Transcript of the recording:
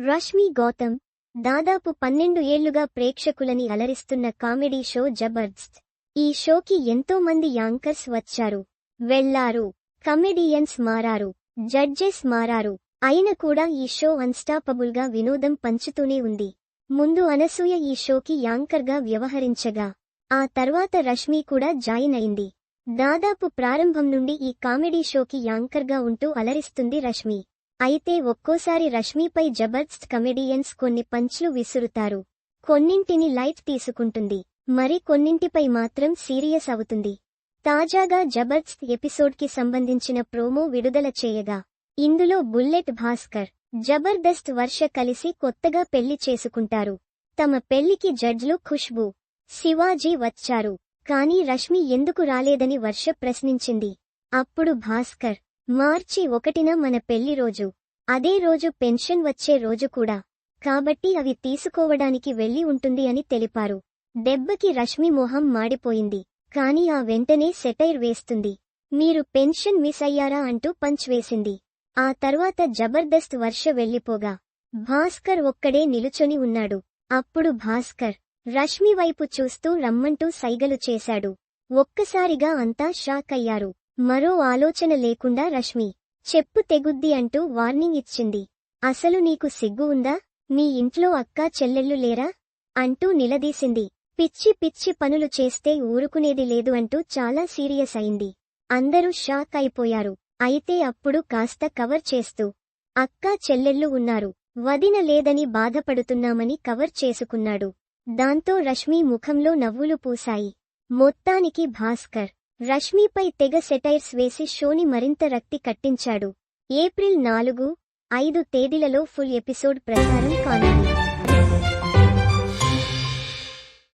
రష్మి గౌతమ్ దాదాపు పన్నెండు ఏళ్ళుగా ప్రేక్షకులని అలరిస్తున్న కామెడీ షో జబర్దస్త్. ఈ షోకి ఎంతో మంది యాంకర్స్ వచ్చారు. వెళ్ళారు. కమెడియన్స్ మారారు. జడ్జెస్ మారారు. అయిన కూడా ఈ షో అన్స్టాపబుల్గా వినోదం పంచుతూనే ఉంది. ముందు అనసూయ ఈ షోకి యాంకర్గా వ్యవహరించగా ఆ తర్వాత రష్మి కూడా జాయిన్ అయింది. దాదాపు ప్రారంభం నుండి ఈ కామెడీ షోకి యాంకర్గా ఉంటూ అలరిస్తుంది రష్మి. అయితే ఒక్కోసారి రష్మిపై జబర్దస్త్ కమెడియన్స్ కొన్ని పంచ్లు విసురుతారు. కొన్నింటిని లైట్ తీసుకుంటుంది. మరి కొన్నింటిపై మాత్రం సీరియస్ అవుతుంది. తాజాగా జబర్దస్త్ ఎపిసోడ్కి సంబంధించిన ప్రోమో విడుదల చేయగా ఇందులో బుల్లెట్ భాస్కర్ జబర్దస్త్ వర్ష కలిసి కొత్తగా పెళ్ళి చేసుకుంటారు. తమ పెళ్ళికి జడ్జ్లు ఖుష్బూ శివాజీ వచ్చారు. కానీ రష్మి ఎందుకు రాలేదని వర్ష ప్రశ్నించింది. అప్పుడు భాస్కర్ మార్చి ఒకటిన మన పెళ్ళి రోజు. అదే రోజు పెన్షన్ వచ్చే రోజు కూడా. కాబట్టి అవి తీసుకోవడానికి వెళ్ళి ఉంటుంది అని తెలిపారు. దెబ్బకి రష్మి మొహం మాడిపోయింది. కాని ఆ వెంటనే సెటైర్ వేస్తుంది. మీరు పెన్షన్ మిస్ అయ్యారా అంటూ పంచ్ వేసింది. ఆ తర్వాత జబర్దస్త్ వర్ష వెళ్ళిపోగా భాస్కర్ ఒక్కడే నిలుచొని ఉన్నాడు. అప్పుడు భాస్కర్ రష్మి వైపు చూస్తూ రమ్మంటూ సైగలు చేశాడు. ఒక్కసారిగా అంతా షాక్ అయ్యారు. మరో ఆలోచన లేకుండా రష్మి చెప్పు తెగుద్ది అంటూ వార్నింగ్ ఇచ్చింది. అసలు నీకు సిగ్గు ఉందా? మీ ఇంట్లో అక్కా చెల్లెళ్ళు లేరా? అంటూ నిలదీసింది. పిచ్చి పిచ్చి పనులు చేస్తే ఊరుకునేది లేదు అంటూ చాలా సీరియస్ అయింది. అందరూ షాక్ అయిపోయారు. అయితే అప్పుడు కాస్త కవర్ చేస్తూ అక్కా చెల్లెళ్ళు ఉన్నారు. వదిన లేదని బాధపడుతున్నామని కవర్ చేసుకున్నాడు. దాంతో రష్మి ముఖంలో నవ్వులు పూశాయి. మొత్తానికి భాస్కర్ రష్మిపై తెగ సెటైర్స్ వేసి షోని మరింత రక్తి కట్టించాడు. ఏప్రిల్ నాలుగు ఐదు తేదీలలో ఫుల్ ఎపిసోడ్ ప్రసారం కానుంది.